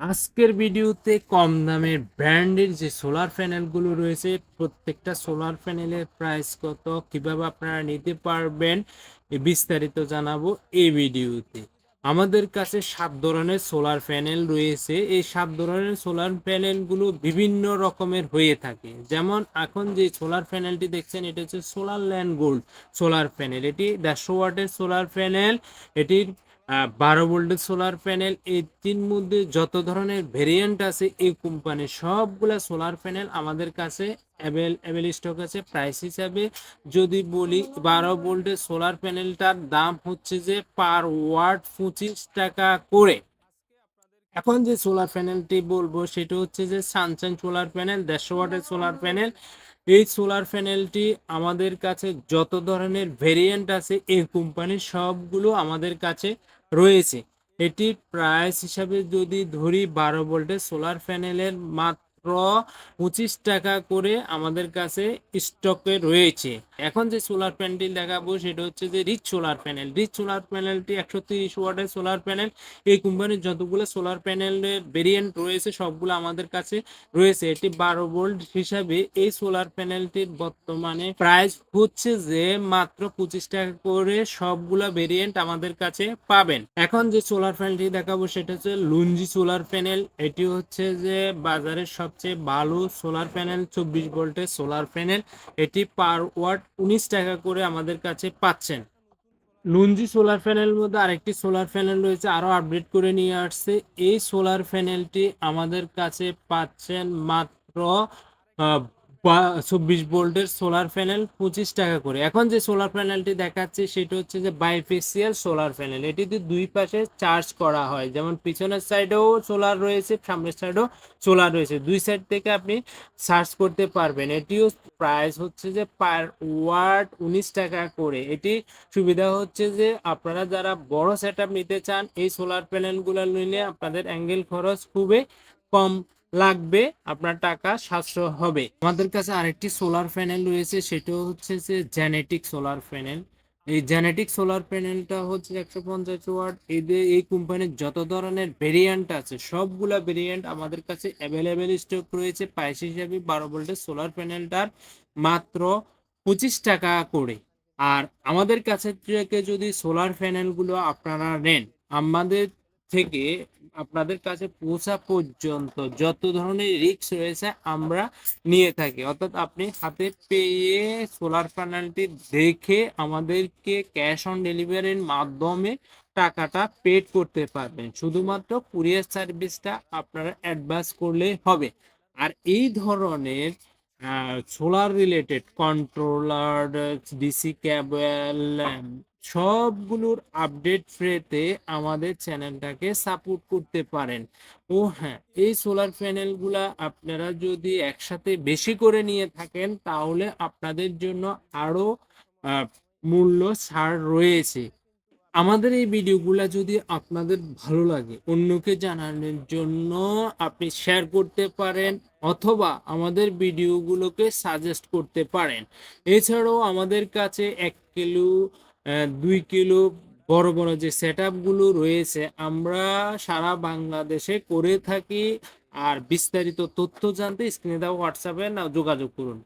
আজকের ভিডিওতে কম দামের ব্র্যান্ডের যে সোলার প্যানেলগুলো রয়েছে, প্রত্যেকটা সোলার প্যানেলের প্রাইস কত কীভাবে আপনারা নিতে পারবেন বিস্তারিত জানাব এই ভিডিওতে। আমাদের কাছে সাত ধরনের সোলার প্যানেল রয়েছে। এই সাত ধরনের সোলার প্যানেলগুলো বিভিন্ন রকমের হয়ে থাকে। যেমন এখন যে সোলার প্যানেলটি দেখছেন, এটা হচ্ছে solar Land Gold solar panel. এটি দেড়শো ওয়াটের সোলার প্যানেল। এটির বারো ভোল্টের সোলার প্যানেল এই তিন মধ্যে যত ধরনের ভেরিয়েন্ট আছে, এই কোম্পানির সবগুলা সোলার প্যানেল আমাদের কাছে অ্যাভেল অ্যাভেল স্টক আছে প্রাইস হিসাবে যদি বলি বারো ভোল্টের সোলার প্যানেলটার দাম হচ্ছে যে পার ওয়াট পঁচিশ টাকা করে। এখন যে সোলার প্যানেলটি বলব, সেটা হচ্ছে যে সানশাইন সোলার প্যানেল দেড়শো ওয়াটের সোলার প্যানেল এই সোলার প্যানেলটি আমাদের কাছে যত ধরনের ভেরিয়েন্ট আছে, এই কোম্পানির সবগুলো আমাদের কাছে রয়েছে। এটি প্রাইস হিসাবে যদি ধরি বারো ভোল্টের সোলার প্যানেলের মাত্র পঁচিশ টাকা করে আমাদের কাছে স্টকে রয়েছে। এখন যে সোলার প্যানেলটি দেখাবো, সেটা হচ্ছে যে rich solar panel rich solar প্যানেলটি একশো তিরিশ ওয়াটের সোলার প্যানেল এই কোম্পানির যতগুলো সোলার প্যানেলের ভেরিয়েন্ট রয়েছে, সবগুলো আমাদের কাছে রয়েছে। এটি বারো ভোল্ট হিসাবে এই সোলার প্যানেলটির বর্তমানে প্রাইস হচ্ছে যে মাত্র পঁচিশ টাকা করে সবগুলা ভেরিয়েন্ট আমাদের কাছে পাবেন। এখন যে সোলার প্যানেলটি দেখাবো, সেটা হচ্ছে লুঞ্জি সোলার প্যানেল এটি হচ্ছে যে বাজারের সবচেয়ে ভালো সোলার প্যানেল, চব্বিশ ভোল্টের সোলার প্যানেল। এটি পার ওয়াট উনিশ টাকা করে আমাদের কাছে পাচ্ছেন। লুঞ্জি সোলার প্যানেলের মধ্যে আরেকটি সোলার প্যানেল রয়েছে, আরও আপডেট করে নিয়ে আসছে। এই সোলার প্যানেলটি আমাদের কাছে পাচ্ছেন মাত্র চব্বিশ ভোল্টের সোলার প্যানেল পঁচিশ টাকা করে। এখন যে সোলার প্যানেলটি দেখাচ্ছে, সেটা হচ্ছে যে বাইফেসিয়াল সোলার প্যানেল এটিতে দুই পাশে চার্জ করা হয়। যেমন পিছনের সাইডেও সোলার রয়েছে, সামনের সাইডেও সোলার রয়েছে। দুই সাইড থেকে আপনি চার্জ করতে পারবেন। এটিও প্রাইস হচ্ছে যে পার ওয়াট উনিশ টাকা করে। এটি সুবিধা হচ্ছে যে আপনারা যারা বড় সেট নিতে চান, এই সোলার প্যানেলগুলো নিলে আপনাদের অ্যাঙ্গেল খরচ খুবই কম লাগবে, আপনার টাকা সাশ্রয় হবে। আমাদের কাছে আরেকটি সোলার প্যানেল রয়েছে সেটা হচ্ছে যে জেনেটিক সোলার প্যানেল এই জেনেটিক সোলার প্যানেলটা হচ্ছে একশো পঞ্চাশ ওয়াট। এদের এই কোম্পানির যত ধরনের ভেরিয়েন্ট আছে, সবগুলা ভেরিয়েন্ট আমাদের কাছে অ্যাভেলেবেল স্টক রয়েছে। প্রাইস হিসাবে বারো ভোল্টের সোলার প্যানেলটার মাত্র পঁচিশ টাকা করে। আর আমাদের কাছে থেকে যদি সোলার প্যানেলগুলো আপনারা নেন, আমাদের থেকে আপনাদের কাছে পৌঁছা পর্যন্ত যত ধরনের রিস্ক রয়েছে আমরা নিয়ে থাকি। অর্থাৎ আপনি হাতে পেয়ে সোলার প্যানেলটি দেখে আমাদেরকে ক্যাশ অন ডেলিভারির মাধ্যমে টাকাটা পেড করতে পারবেন। শুধুমাত্র কুরিয়ার সার্ভিসটা আপনারা অ্যাডভান্স করলে হবে। আর এই ধরনের solar related controller DC cable সবগুলোর আপডেট ফ্রেতে আমাদের চ্যানেলটাকে সাপোর্ট করতে পারেন। ও হ্যাঁ এই সোলার প্যানেলগুলা আপনারা যদি একসাথে বেশি করে নিয়ে থাকেন, তাহলে আপনাদের জন্য আরও মূল্য ছাড় রয়েছে। আমাদের এই ভিডিওগুলো যদি আপনাদের ভালো লাগে, অন্যকে জানানোর জন্য আপনি শেয়ার করতে পারেন। অথবা আমাদের ভিডিওগুলোকে সাজেস্ট করতে পারেন। এছাড়াও আমাদের কাছে এক কিলো দুই কিলো বড় বড় যে সেটগুলো রয়েছে, আমরা সারা বাংলাদেশে করে থাকি। আর বিস্তারিত তথ্য জানতে স্ক্রিনে দেওয়া হোয়াটসঅ্যাপে না যোগাযোগ করুন।